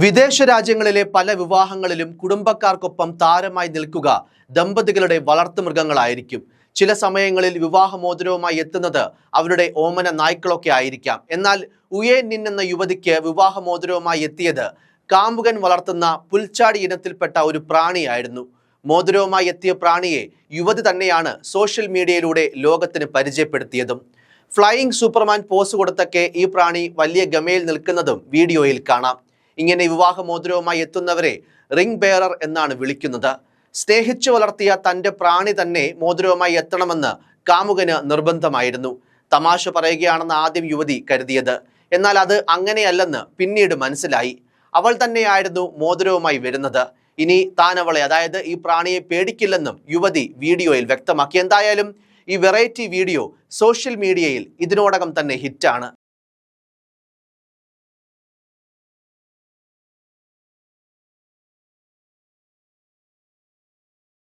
വിദേശ രാജ്യങ്ങളിലെ പല വിവാഹങ്ങളിലും കുടുംബക്കാർക്കൊപ്പം താരമായി നിൽക്കുക ദമ്പതികളുടെ വളർത്തുമൃഗങ്ങളായിരിക്കും ചില സമയങ്ങളിൽ വിവാഹമോതിരവുമായി എത്തുന്നത് അവരുടെ ഓമന നായ്ക്കളൊക്കെ ആയിരിക്കാം. എന്നാൽ ഉയേ നിൻ എന്ന യുവതിക്ക് വിവാഹമോതിരവുമായി എത്തിയത് കാമ്പുകൻ വളർത്തുന്ന പുൽച്ചാടി ഇനത്തിൽപ്പെട്ട ഒരു പ്രാണിയായിരുന്നു. മോതിരവുമായി എത്തിയ പ്രാണിയെ യുവതി തന്നെയാണ് സോഷ്യൽ മീഡിയയിലൂടെ ലോകത്തിന് പരിചയപ്പെടുത്തിയതും. ഫ്ലൈയിങ് സൂപ്പർമാൻ പോസ് കൊടുത്തൊക്കെ ഈ പ്രാണി വലിയ ഗമയിൽ നിൽക്കുന്നതും വീഡിയോയിൽ കാണാം. ഇങ്ങനെ വിവാഹമോതിരവുമായി എത്തുന്നവരെ റിംഗ് ബെയറർ എന്നാണ് വിളിക്കുന്നത്. സ്നേഹിച്ചു വളർത്തിയ തന്റെ പ്രാണി തന്നെ മോതിരവുമായി എത്തണമെന്ന് കാമുകന് നിർബന്ധമായിരുന്നു. തമാശ പറയുകയാണെന്ന് ആദ്യം യുവതി കരുതിയത്. എന്നാൽ അത് അങ്ങനെയല്ലെന്ന് പിന്നീട് മനസ്സിലായി. അവൾ തന്നെയായിരുന്നു മോതിരവുമായി വരുന്നത്. ഇനി താൻ അവളെ അതായത് ഈ പ്രാണിയെ പേടിക്കില്ലെന്നും യുവതി വീഡിയോയിൽ വ്യക്തമാക്കി. എന്തായാലും ഈ വെറൈറ്റി വീഡിയോ സോഷ്യൽ മീഡിയയിൽ ഇതിനോടകം തന്നെ ഹിറ്റാണ്.